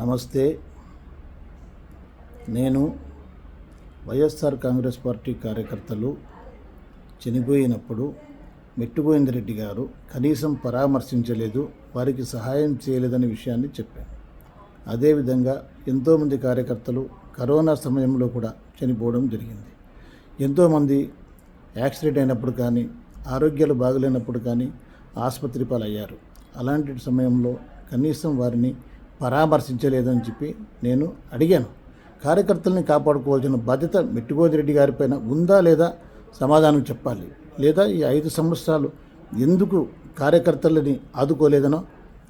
నమస్తే. నేను వైఎస్ఆర్ కాంగ్రెస్ పార్టీ కార్యకర్తలు చనిపోయినప్పుడు మెట్టుగోవిందరెడ్డి గారు కనీసం పరామర్శించలేదు వారికి సహాయం చేయలేదనే విషయాన్ని చెప్పాను. అదేవిధంగా ఎంతోమంది కార్యకర్తలు కరోనా సమయంలో కూడా చనిపోవడం జరిగింది. ఎంతోమంది యాక్సిడెంట్ అయినప్పుడు కానీ ఆరోగ్యాలు బాగలేనప్పుడు కానీ ఆసుపత్రి పాలయ్యారు. అలాంటి సమయంలో కనీసం వారిని పరామర్శించలేదని చెప్పి నేను అడిగాను. కార్యకర్తల్ని కాపాడుకోవాల్సిన బాధ్యత మెట్టుగోదిరెడ్డి గారిపైన ఉందా లేదా సమాధానం చెప్పాలి. లేదా ఈ ఐదు సంవత్సరాలు ఎందుకు కార్యకర్తలని ఆదుకోలేదనో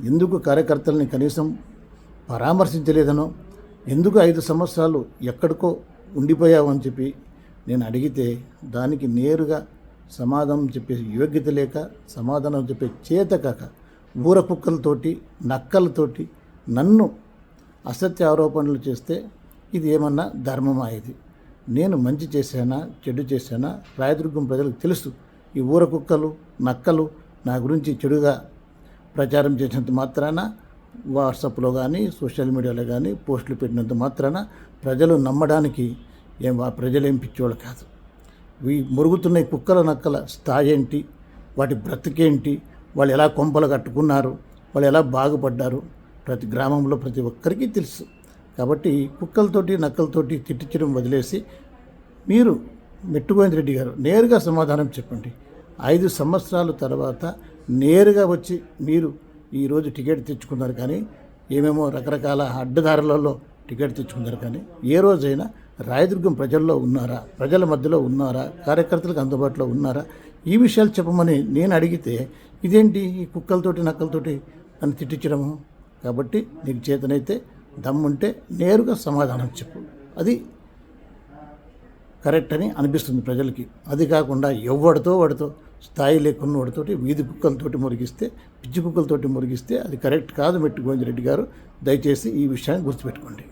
ఎందుకు కార్యకర్తల్ని కనీసం పరామర్శించలేదనో ఎందుకు ఐదు సంవత్సరాలు ఎక్కడికో ఉండిపోయావని చెప్పి నేను అడిగితే దానికి నేరుగా సమాధానం చెప్పే యోగ్యత లేక సమాధానం చెప్పే చేత కాక ఊర కుక్కలతోటి నక్కలతోటి నన్ను అసత్య ఆరోపణలు చేస్తే ఇది ఏమన్నా ధర్మమా ఇది నేను మంచి చేశానా? చెడు చేశానా? రాయదుర్గం ప్రజలకు తెలుసు. ఈ ఊర కుక్కలు నక్కలు నా గురించి చెడుగా ప్రచారం చేసినంత మాత్రాన వాట్సాప్లో కానీ సోషల్ మీడియాలో కానీ పోస్టులు పెట్టినంత మాత్రాన ప్రజలు నమ్మడానికి ఏం వా- ప్రజలు ఏం పిచ్చోళ్ళు కాదు. ఈ మురుగుతున్న కుక్కల నక్కల స్థాయి ఏంటి? వాటి బ్రతికేంటి? వాళ్ళు ఎలా కొంపలు కట్టుకున్నారు? వాళ్ళు ఎలా బాగుపడ్డారు? ప్రతి గ్రామంలో ప్రతి ఒక్కరికి తెలుసు. కాబట్టి కుక్కలతోటి నక్కలతోటి తిట్టించడం వదిలేసి మీరు మెట్టుగోవింద్ రెడ్డి గారు నేరుగా సమాధానం చెప్పండి. ఐదు సంవత్సరాల తర్వాత నేరుగా వచ్చి మీరు ఈరోజు టికెట్ తెచ్చుకున్నారు కానీ ఏమేమో రకరకాల అడ్డదారులలో టికెట్ తెచ్చుకున్నారు కానీ ఏ రోజైనా రాయదుర్గం ప్రజల్లో ఉన్నారా ప్రజల మధ్యలో ఉన్నారా కార్యకర్తలకు అందుబాటులో ఉన్నారా ఈ విషయాలు చెప్పమని నేను అడిగితే ఇదేంటి ఈ కుక్కలతోటి నక్కలతోటి నన్ను తిట్టించడము? కాబట్టి నీకు చేతనైతే దమ్ముంటే నేరుగా సమాధానం చెప్పు. అది కరెక్ట్ అని అనిపిస్తుంది ప్రజలకి. అది కాకుండా ఎవడితో వాడితో స్థాయి లేకున్న వాడితోటి వీధి కుక్కలతోటి మురిగిస్తే పిచ్చి కుక్కలతోటి మురిగిస్తే అది కరెక్ట్ కాదు మెట్టు గోవిందరెడ్డి గారు. దయచేసి ఈ విషయాన్ని గుర్తుపెట్టుకోండి.